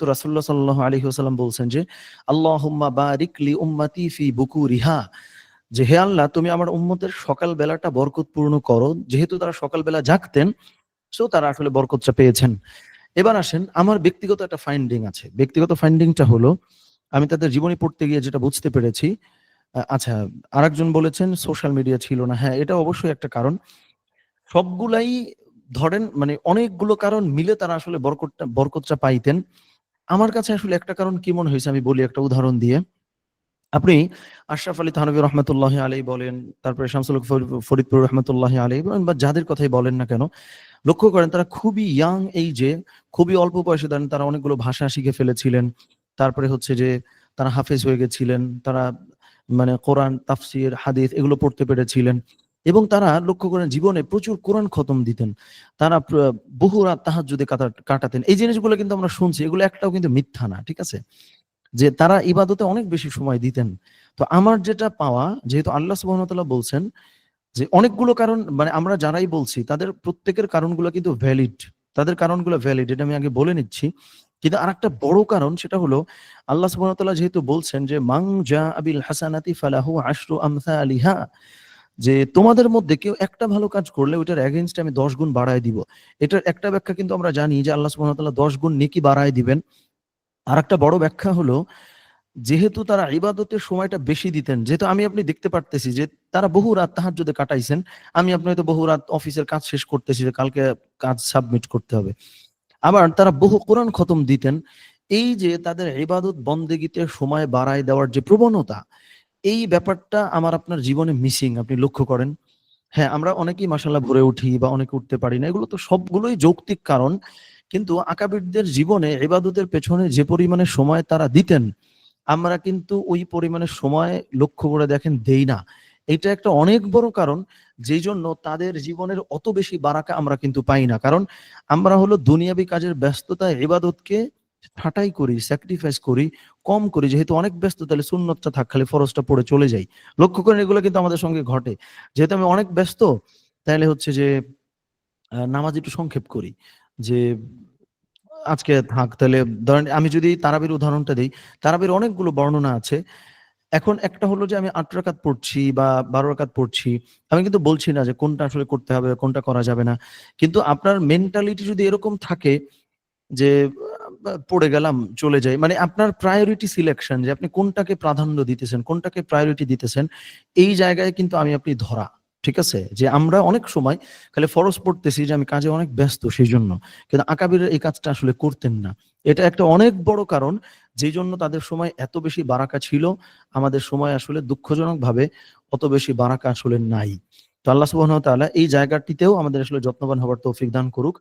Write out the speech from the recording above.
তো রাসুল্লাহ সাল্লাহ আলী সাল্লাম বলছেন যে আল্লাহ বারিক লি উম্মাতি ফি বুকুরিহা। যে, হে আল্লাহ, তুমি আমার উম্মতের সকাল বেলাটা বরকতপূর্ণ করো। যেহেতু তারা সকালবেলা জাগতেন, সো তারা আসলে বরকতটা পেয়েছেন। এবার আসেন, আমার ব্যক্তিগত একটা ফাইন্ডিং আছে। ব্যক্তিগত ফাইন্ডিংটা হলো, আমি তাদের জীবনী পড়তে গিয়ে যেটা বুঝতে পেরেছি আচ্ছা আরেকজন বলেছেন, সোশ্যাল মিডিয়া ছিল না। হ্যাঁ এটা অবশ্যই একটা কারণ। সবগুলাই ধরেন মানে অনেকগুলো কারণ মিলে তারা আসলে বরকতটা বরকতটা পাইতেন। আমার কাছে আসলে একটা কারণ কি মনে হয়েছে আমি বলি একটা উদাহরণ দিয়ে। আপনি আশরাফ আলী থানবী রহমতুল্লাহ আলী বলেন, তারপরে শামসুল ফরিদপুর রহমতুল্লাহ আলী বলেন, বা যাদের কথাই বলেন না কেন, লক্ষ্য করেন তারা খুবই ইয়াং এই যে খুবই অল্প বয়সে দেন তারা অনেকগুলো ভাষা শিখে ফেলেছিলেন। তারপরে হচ্ছে যে তারা হাফেজ হয়ে গেছিলেন, তারা মানে কোরআন, তাফসির, হাদিস এগুলো পড়তে পেরেছিলেন। এবং তারা লক্ষ্য করেন জীবনে প্রচুর কোরআন খতম দিতেন। তারা বহু রাত কাটা- কাটাতেন। এই জিনিসগুলো কিন্তু আমরা শুনছি, এগুলো একটাও কিন্তু মিথ্যা না, ঠিক আছে? যে তারা ইবাদতে অনেক বেশি সময় দিতেন। তো আমার যেটা পাওয়া, যেহেতু আল্লাহ সুবহানাহু বলছেন যে অনেকগুলো কারণ মানে আমরা যারাই বলছি, তাদের প্রত্যেকের কারণগুলো কিন্তু ভ্যালিড তাদের কারণগুলো ভ্যালিড এটা আমি আগে বলে নিচ্ছি। কিন্তু আরেকটা বড় কারণ সেটা হলো, আল্লাহ সুবহানাহু তাআলা যেহেতু বলছেন যে, মাং জা আবিল হাসানাতি ফালাহু আশরু আমসালিহা। যে তোমাদের মধ্যে কেউ একটা ভালো কাজ করলে ওইটার এগেনস্ট আমি দশ গুণ বাড়ায় দিব। এটার একটা ব্যাখ্যা কিন্তু আমরা জানি যে আল্লাহ তাআলা দশ গুণ নেকি বাড়ায় দিবেন। আর একটা বড় ব্যাখ্যা হলো, যেহেতু তারা ইবাদতের সময়টা বেশি দিতেন, যেহেতু আমি আপনি দেখতে পারতেছি যে তারা বহু রাত তাহার যদি কাটাইছেন, আমি আপনি হয়তো বহু রাত অফিসের কাজ শেষ করতেছি যে কালকে কাজ সাবমিট করতে হবে। আবার তারা বহু কোরআন খতম দিতেন, এই যে তাদের ইবাদত বন্দেগীতে সময় বাড়ায় দেওয়ার যে প্রবণতা এই ব্যাপারটা আমার আপনার জীবনে মিসিং আপনি লক্ষ্য করেন। হ্যাঁ আমরা অনেকেই মাসাল্লাহ ভরে উঠি বা অনেকে উঠতে পারি না, এগুলো তো সবগুলোই যৌক্তিক কারণ। কিন্তু আকাবিরদের জীবনে এবাদতের পেছনে যে পরিমাণে সময় তারা দিতেন, আমরা কিন্তু ওই পরিমাণে সময় লক্ষ্য করে দেখেন দেই না। এটা একটা অনেক বড় কারণ, যেই জন্য তাদের জীবনের অত বেশি বারাকা আমরা কিন্তু পাই না। কারণ আমরা হলো দুনিয়াবি কাজের ব্যস্ততায় ইবাদতকে ঠাটাই করি স্যাক্রিফাইস করি, কম করি। যেহেতু অনেক ব্যস্ত, তাহলে সুন্নতটা থাক, খালি ফরজটা পড়ে চলে যাই। লক্ষ্য করেন, এগুলো কিন্তু আমাদের সঙ্গে ঘটে। যেহেতু আমি অনেক ব্যস্ত, তাহলে হচ্ছে যে নামাজ একটু সংক্ষেপ করি। যে, আজকে থাক, তাহলে ধরেন আমি যদি তারাবির উদাহরণটা দিই, তারাবির অনেকগুলো বর্ণনা আছে। এখন একটা হলো যে, আমি আট রাকাত পড়ছি বা বারো রাকাত পড়ছি। আমি কিন্তু বলছি না যে, কোনটা আসলে করতে হবে কোনটা করা যাবে না। কিন্তু আপনার মেন্টালিটি যদি এরকম থাকে যে পড়ে গেলাম, চলে যাই। মানে আপনার প্রায়োরিটি সিলেকশন যে আপনি কোনটাকে প্রাধান্য দিতেছেন, কোনটাকে প্রায়োরিটি দিতেছেন, এই জায়গায় কিন্তু আমি আপনি ধরা, ঠিক আছে? যে আমরা অনেক সময় খালি ফরজ পড়তেছি যে আমি কাজে অনেক ব্যস্ত সেই জন্য কিন্তু আকাবির এই কাজটা আসলে করতেন না। এটা একটা অনেক বড় কারণ যে জন্য তাদের সময় এত বেশি বারাকা ছিল, আমাদের সময় আসলে দুঃখজনক ভাবে অত বেশি বারাকা আসলে নাই। তো আল্লাহ ওয়া তাআলা এই জায়গাটিতেও আমাদের আসলে যত্নবান হবার তৌফিক দান করুক।